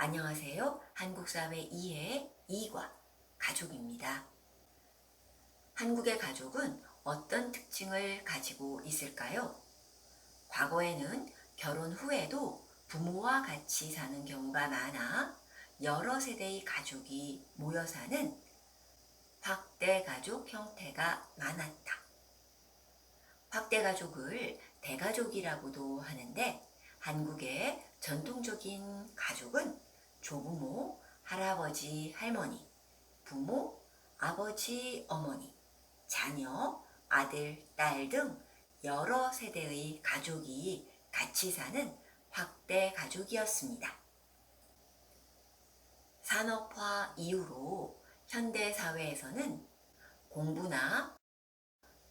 안녕하세요. 한국사회 이해 2과 가족입니다. 한국의 가족은 어떤 특징을 가지고 있을까요? 과거에는 결혼 후에도 부모와 같이 사는 경우가 많아 여러 세대의 가족이 모여 사는 확대 가족 형태가 많았다. 확대 가족을 대가족이라고도 하는데 한국의 전통적인 가족은 조부모, 할아버지, 할머니, 부모, 아버지, 어머니, 자녀, 아들, 딸 등 여러 세대의 가족이 같이 사는 확대 가족이었습니다. 산업화 이후로 현대 사회에서는 공부나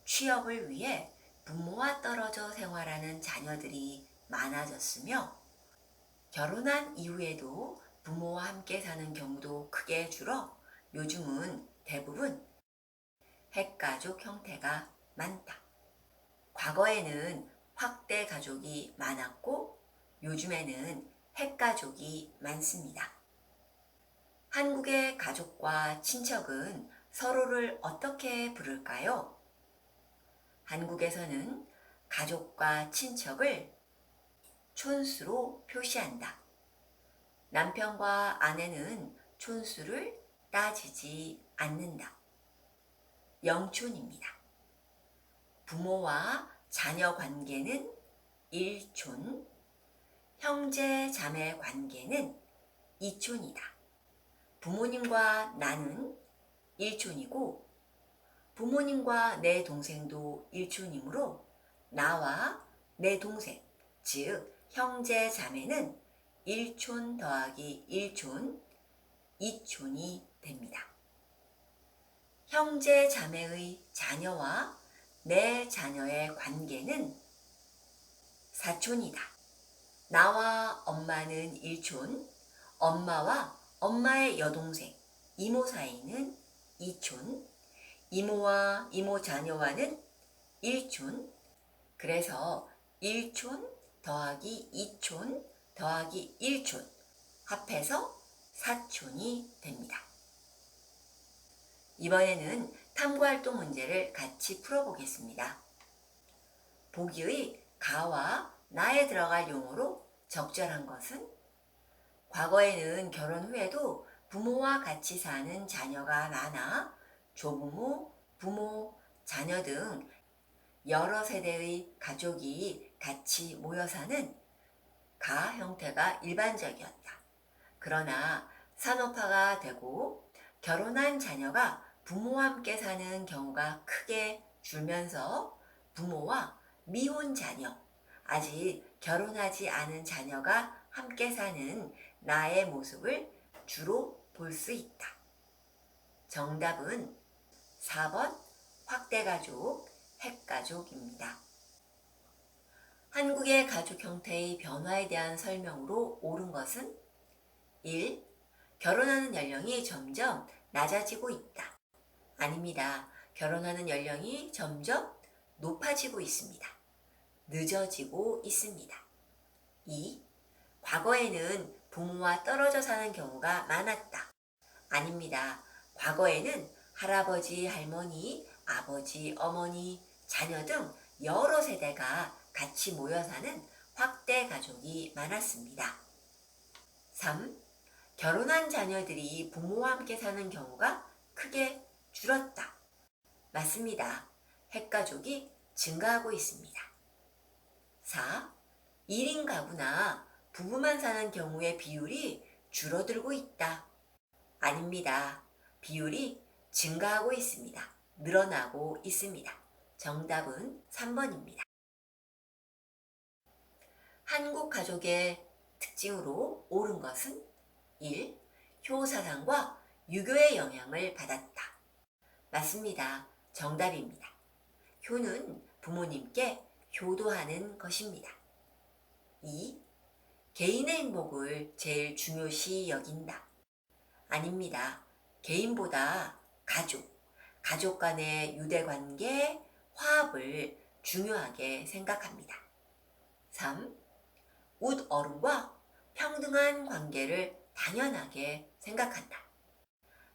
취업을 위해 부모와 떨어져 생활하는 자녀들이 많아졌으며 결혼한 이후에도 부모와 함께 사는 경우도 크게 줄어 요즘은 대부분 핵가족 형태가 많다. 과거에는 확대 가족이 많았고 요즘에는 핵가족이 많습니다. 한국의 가족과 친척은 서로를 어떻게 부를까요? 한국에서는 가족과 친척을 촌수로 표시한다. 남편과 아내는 촌수를 따지지 않는다. 영촌입니다. 부모와 자녀 관계는 일촌, 형제 자매 관계는 이촌이다. 부모님과 나는 일촌이고 부모님과 내 동생도 일촌이므로 나와 내 동생, 즉 형제 자매는 1촌 더하기 1촌, 2촌이 됩니다. 형제 자매의 자녀와 내 자녀의 관계는 4촌이다. 나와 엄마는 1촌, 엄마와 엄마의 여동생, 이모 사이는 2촌, 이모와 이모 자녀와는 1촌, 그래서 1촌 더하기 2촌 더하기 1촌 합해서 4촌이 됩니다. 이번에는 탐구활동 문제를 같이 풀어보겠습니다. 보기의 가와 나에 들어갈 용어로 적절한 것은 과거에는 결혼 후에도 부모와 같이 사는 자녀가 많아 조부모, 부모, 자녀 등 여러 세대의 가족이 같이 모여 사는 가 형태가 일반적이었다. 그러나 산업화가 되고 결혼한 자녀가 부모와 함께 사는 경우가 크게 줄면서 부모와 미혼 자녀, 아직 결혼하지 않은 자녀가 함께 사는 나의 모습을 주로 볼 수 있다. 정답은 4번 확대가족, 핵가족입니다. 한국의 가족 형태의 변화에 대한 설명으로 옳은 것은 1. 결혼하는 연령이 점점 낮아지고 있다. 아닙니다. 결혼하는 연령이 점점 높아지고 있습니다. 늦어지고 있습니다. 2. 과거에는 부모와 떨어져 사는 경우가 많았다. 아닙니다. 과거에는 할아버지, 할머니, 아버지, 어머니, 자녀 등 여러 세대가 같이 모여 사는 확대 가족이 많았습니다. 3. 결혼한 자녀들이 부모와 함께 사는 경우가 크게 줄었다. 맞습니다. 핵가족이 증가하고 있습니다. 4. 1인 가구나 부부만 사는 경우의 비율이 줄어들고 있다. 아닙니다. 비율이 증가하고 있습니다. 늘어나고 있습니다. 정답은 3번입니다. 한국 가족의 특징으로 옳은 것은 1. 효사상과 유교의 영향을 받았다. 맞습니다. 정답입니다. 효는 부모님께 효도하는 것입니다. 2. 개인의 행복을 제일 중요시 여긴다. 아닙니다. 개인보다 가족, 가족 간의 유대 관계, 화합을 중요하게 생각합니다. 3. 웃 어른과 평등한 관계를 당연하게 생각한다.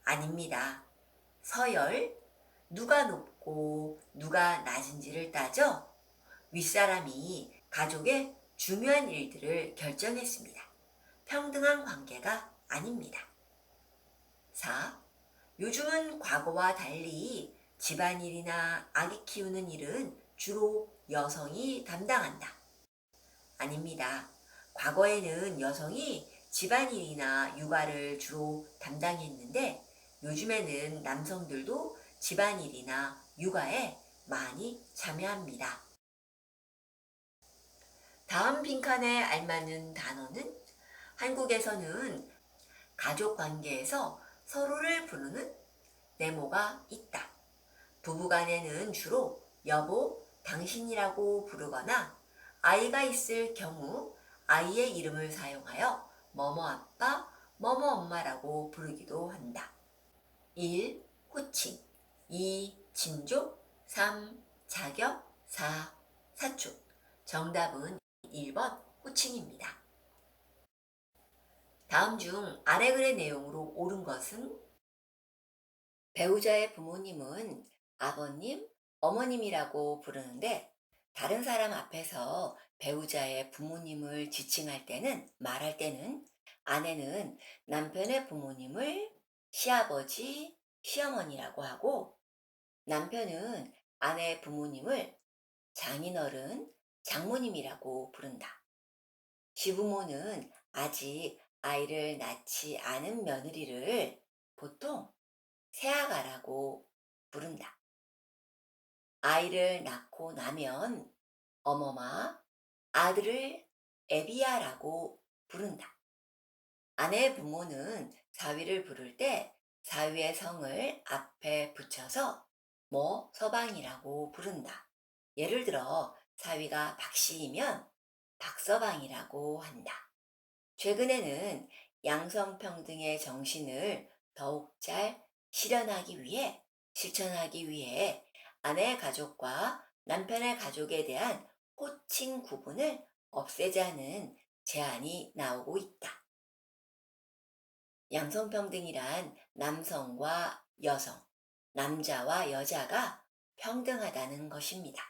아닙니다. 서열, 누가 높고 누가 낮은지를 따져 윗사람이 가족의 중요한 일들을 결정했습니다. 평등한 관계가 아닙니다. 4. 요즘은 과거와 달리 집안일이나 아기 키우는 일은 주로 여성이 담당한다. 아닙니다. 과거에는 여성이 집안일이나 육아를 주로 담당했는데 요즘에는 남성들도 집안일이나 육아에 많이 참여합니다. 다음 빈칸에 알맞는 단어는 한국에서는 가족 관계에서 서로를 부르는 네모가 있다. 부부 간에는 주로 여보, 당신이라고 부르거나 아이가 있을 경우 아이의 이름을 사용하여 뭐뭐 아빠, 뭐뭐 엄마라고 부르기도 한다. 1. 호칭 2. 친족 3. 자격 4. 사촌 정답은 1번 호칭입니다. 다음 중 아래 글의 내용으로 옳은 것은 배우자의 부모님은 아버님, 어머님이라고 부르는데 다른 사람 앞에서 배우자의 부모님을 지칭할 때는 말할 때는 아내는 남편의 부모님을 시아버지, 시어머니라고 하고 남편은 아내의 부모님을 장인어른, 장모님이라고 부른다. 시부모는 아직 아이를 낳지 않은 며느리를 보통 새아가라고. 아이를 낳고 나면 어머마, 아들을 애비야라고 부른다. 아내의 부모는 사위를 부를 때 사위의 성을 앞에 붙여서 뭐 서방이라고 부른다. 예를 들어 사위가 박씨이면 박서방이라고 한다. 최근에는 양성평등의 정신을 더욱 잘 실현하기 위해, 실천하기 위해 아내의 가족과 남편의 가족에 대한 호칭 구분을 없애자는 제안이 나오고 있다. 양성평등이란 남성과 여성, 남자와 여자가 평등하다는 것입니다.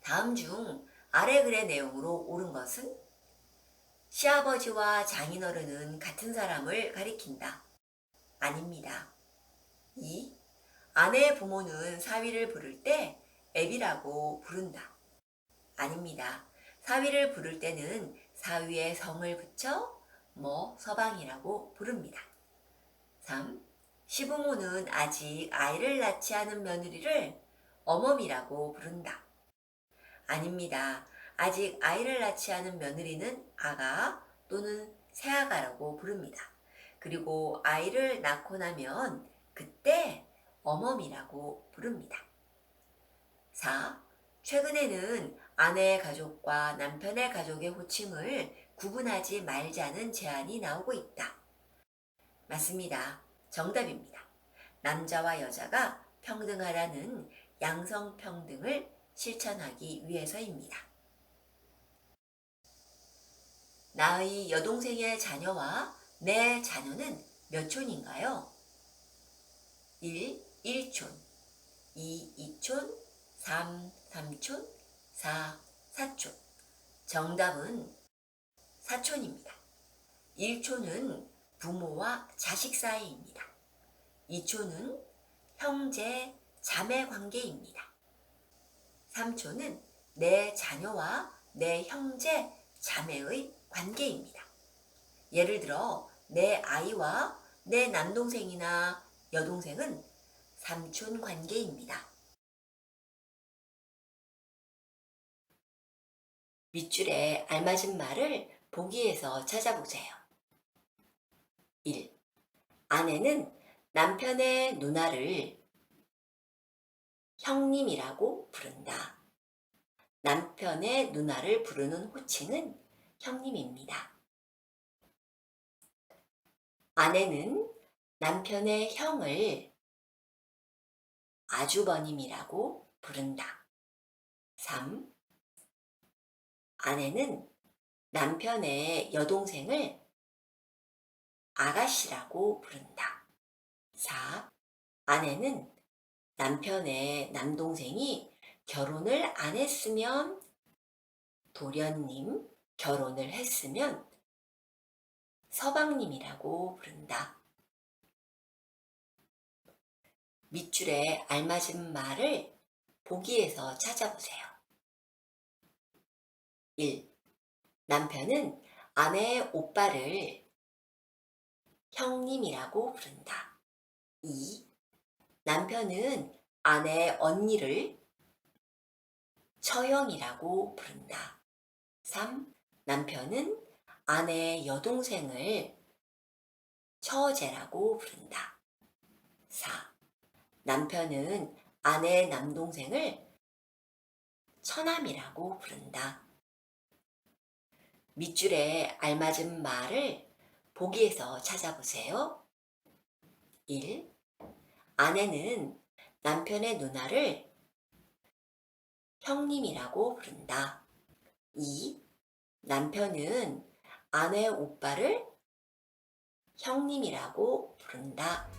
다음 중 아래 글의 내용으로 옳은 것은 시아버지와 장인어른은 같은 사람을 가리킨다. 아닙니다. 2. 아내의 부모는 사위를 부를 때 애비라고 부른다. 아닙니다. 사위를 부를 때는 사위의 성을 붙여 뭐 서방이라고 부릅니다. 3. 시부모는 아직 아이를 낳지 않은 며느리를 어멈이라고 부른다. 아닙니다. 아직 아이를 낳지 않은 며느리는 아가 또는 새아가라고 부릅니다. 그리고 아이를 낳고 나면 그때 어멈이라고 부릅니다. 4. 최근에는 아내의 가족과 남편의 가족의 호칭을 구분하지 말자는 제안이 나오고 있다. 맞습니다. 정답입니다. 남자와 여자가 평등하다는 양성평등을 실천하기 위해서입니다. 나의 여동생의 자녀와 내 자녀는 몇 촌인가요? 1. 1촌 2. 2촌 3. 3촌 4. 4촌 정답은 4촌입니다. 1촌은 부모와 자식 사이입니다. 2촌은 형제, 자매 관계입니다. 3촌은 내 자녀와 내 형제, 자매의 관계입니다. 예를 들어 내 아이와 내 남동생이나 여동생은 삼촌 관계입니다. 밑줄에 알맞은 말을 보기에서 찾아보세요. 1. 아내는 남편의 누나를 형님이라고 부른다. 남편의 누나를 부르는 호칭은 형님입니다. 아내는 남편의 형을 아주버님이라고 부른다. 3. 아내는 남편의 여동생을 아가씨라고 부른다. 4. 아내는 남편의 남동생이 결혼을 안 했으면 도련님, 결혼을 했으면 서방님이라고 부른다. 밑줄에 알맞은 말을 보기에서 찾아보세요. 1. 남편은 아내의 오빠를 형님이라고 부른다. 2. 남편은 아내의 언니를 처형이라고 부른다. 3. 남편은 아내의 여동생을 처제라고 부른다. 4. 남편은 아내의 남동생을 처남이라고 부른다. 밑줄에 알맞은 말을 보기에서 찾아보세요. 1. 아내는 남편의 누나를 형님이라고 부른다. 2. 남편은 아내의 오빠를 형님이라고 부른다.